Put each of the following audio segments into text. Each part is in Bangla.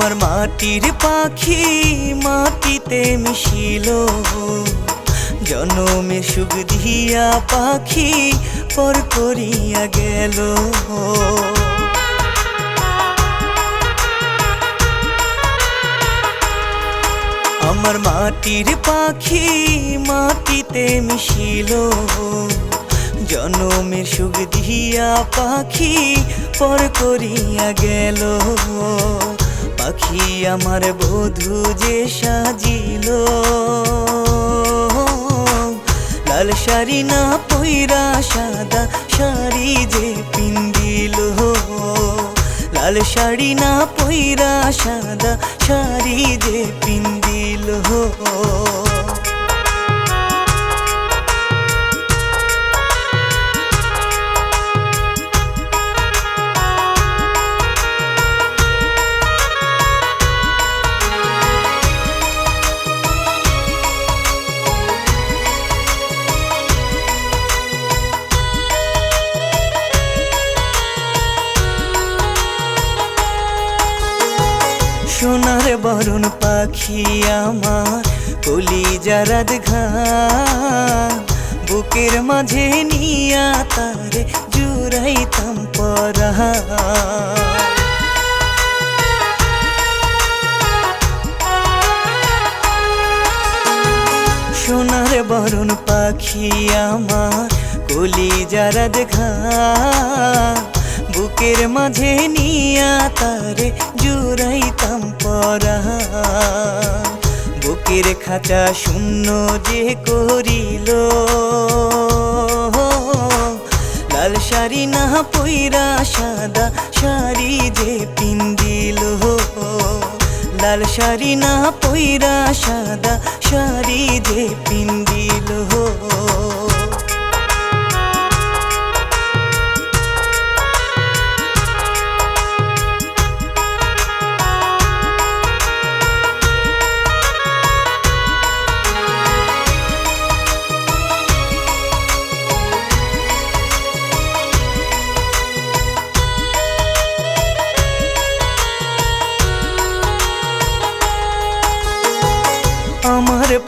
মাটির পাখি, মাটিতে মিশিল। জনমে সুখ দিয়া পাখি পর করিয়া গেল। আমার মাটির পাখি, মাটিতে মিশিল। জনমের সুখ দিয়া পাখি পর করিয়া গেল। পাখি আমার বধু যে সাজিল। লাল শাড়ি না পইরা সাদা শাড়ি যে পিন্দিল। লাল শাড়ি না পইরা সাদা শাড়ি যে পিন্দিল। সোনার বরণ পাখি আমার কলি জারাদ ঘা বুকের মাঝে নিয়া তারে জুড়াইতাম পরা সোনার বরণ পাখি আমার কলি যারা দেখা বুকের মাঝে নিয়া তারে জুড়াইতাম পরা। বুকের খাঁচা শূন্য যে করিল। লাল শাড়ি না পইরা সাদা শাড়ি যে পিন্দিল। লাল শাড়ি না পইরা সাদা শাড়ি যে পিন্দিল।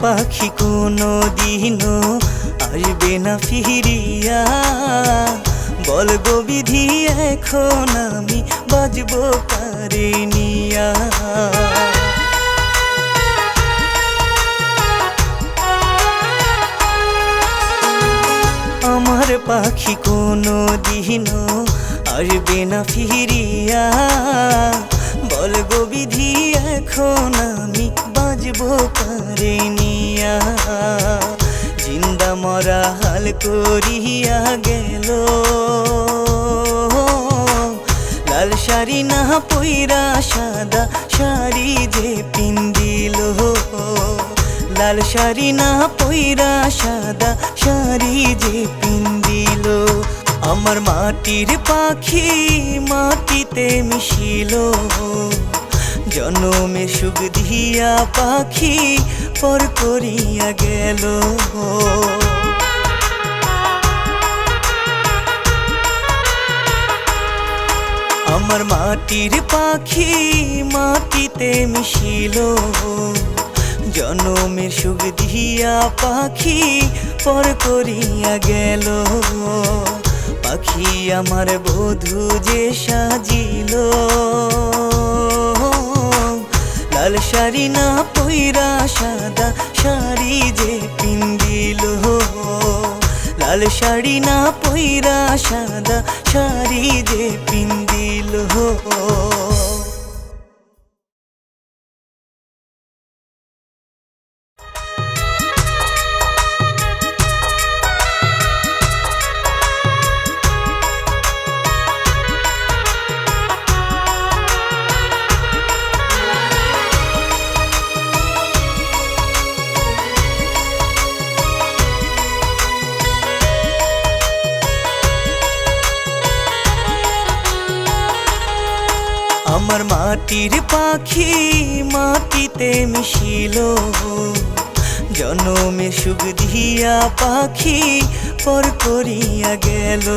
পাখি কোনো দিনও আসবে না ফিরিয়া। বল গো এখন আমি বাজবো নিয়া। আমার পাখি কোনো দিনও আসবে না ফিরিয়া। বল গো বিধি এখন আমি বাজবো কারে মরা হাল করিয়া গেল। লাল শাড়ি না পইরা সাদা শাড়ি যে পিন্দিল। লাল শাড়ি না পইরা সাদা শাড়ি যে পিন্দিল। আমার মাটির পাখি মাটিতে মিশিল। জনমে সুখ দিয়া পাখি পর করিয়া গেল। আমার মাটির পাখি মাটিতে মিশিল। জনমের সুখ দিয়া পাখি পর করিয়া গেল। পাখি আমার বধু যে সাজিল। লাল শাড়ি না পইরা সাদা শাড়ি যে পিন্দিল লাল শাড়ি না পইরা সাদা শাড়ি যে পিন্দিল আমার মাটির পাখি মাটিতে মিশিল। জনমে সুখ দিয়া পাখি পর করিয়া গেল।